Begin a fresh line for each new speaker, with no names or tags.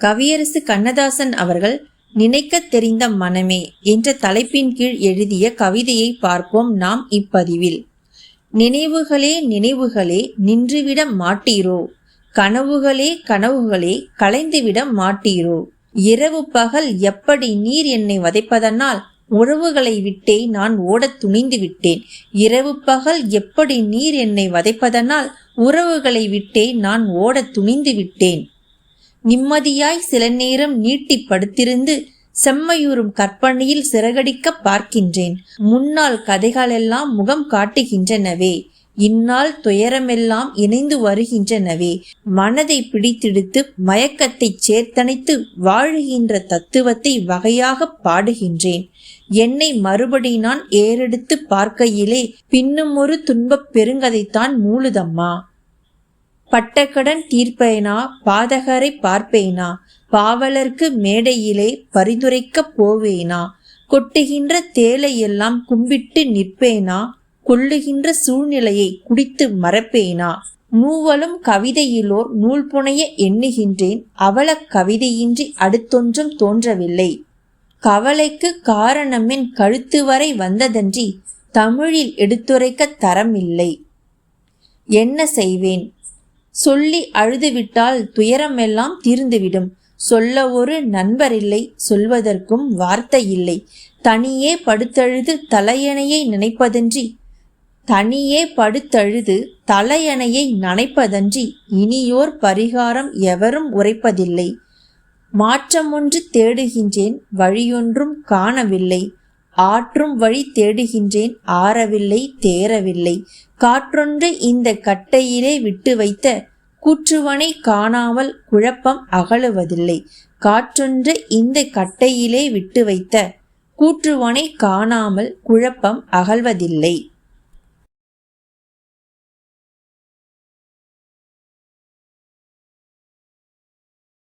கவியரசு கண்ணதாசன் அவர்கள் நினைக்கத் தெரிந்த மனமே என்ற தலைப்பின் கீழ் எழுதிய கவிதையை பார்ப்போம் நாம் இப்பதிவில். நினைவுகளே நினைவுகளே நின்றுவிட மாட்டீரோ? கனவுகளே கனவுகளே கலைந்துவிட மாட்டீரோ? இரவு பகல் எப்படி நீர் என்னை வதைப்பதனால்? உறவுகளை விட்டே நான் ஓடத் துணிந்து விட்டேன். இரவு பகல் எப்படி நீர் என்னை வதைப்பதனால்? உறவுகளை விட்டே நான் ஓடத் துணிந்து விட்டேன். நிம்மதியாய் சில நேரம் நீட்டி படுத்திருந்து செம்மையூறும் கற்பனையில் சிறகடிக்க பார்க்கின்றேன். முன்னாள் கதைகளெல்லாம் முகம் காட்டுகின்றனவே இந்நாள் துயரமெல்லாம் இணைந்து வருகின்றனவே மனதை பிடித்தெடுத்து மயக்கத்தை சேர்த்தனைத்து வாழுகின்ற தத்துவத்தை வகையாக பாடுகின்றேன். என்னை மறுபடி நான் ஏறெடுத்து பார்க்கையிலே பின்னும் ஒரு துன்பப் பெருங்கதைத்தான் மூழுதம்மா பட்டக்கடன் தீர்ப்பேனா? பாதகரை பார்ப்பேனா? பாவலர்க்கு மேடையிலே பரிந்துரைக்கப் போவேனா? கொட்டுகின்ற தேலையெல்லாம் கும்பிட்டு நிற்பேனா? கொள்ளுகின்ற சூழ்நிலையை குடித்து மறப்பேனா? மூவலும் கவிதையிலோர் நூல் புனைய எண்ணுகின்றேன். அவல கவிதையின்றி அடுத்தொன்றும் தோன்றவில்லை. கவலைக்கு காரணமென் கழுத்து வரை வந்ததன்றி தமிழில் எடுத்துரைக்க தரமில்லை. என்ன செய்வேன்? சொல்லி அழுதுவிட்டால் துயரமெல்லாம் தீர்ந்துவிடும். சொல்ல ஒரு நண்பரில்லை சொல்வதற்கும் வார்த்தை இல்லை. தனியே படுத்தழுது தலையணையை நினைப்பதன்றி தனியே படுத்தழுது தலையணையை நனைப்பதன்றி இனியோர் பரிகாரம் எவரும் உரைப்பதில்லை. மாற்றம் ஒன்று தேடுகின்றேன் வழியொன்றும் காணவில்லை. ஆற்றும் வழி தேடுகின்றேன் ஆறவில்லை தேரவில்லை காற்றொன்று இந்த கட்டையிலே விட்டு வைத்த கூற்றுவனை காணாமல் குழப்பம் அகழுவதில்லை காற்றொன்று இந்த கட்டையிலே விட்டு வைத்த கூற்றுவனை காணாமல் குழப்பம் அகழ்வதில்லை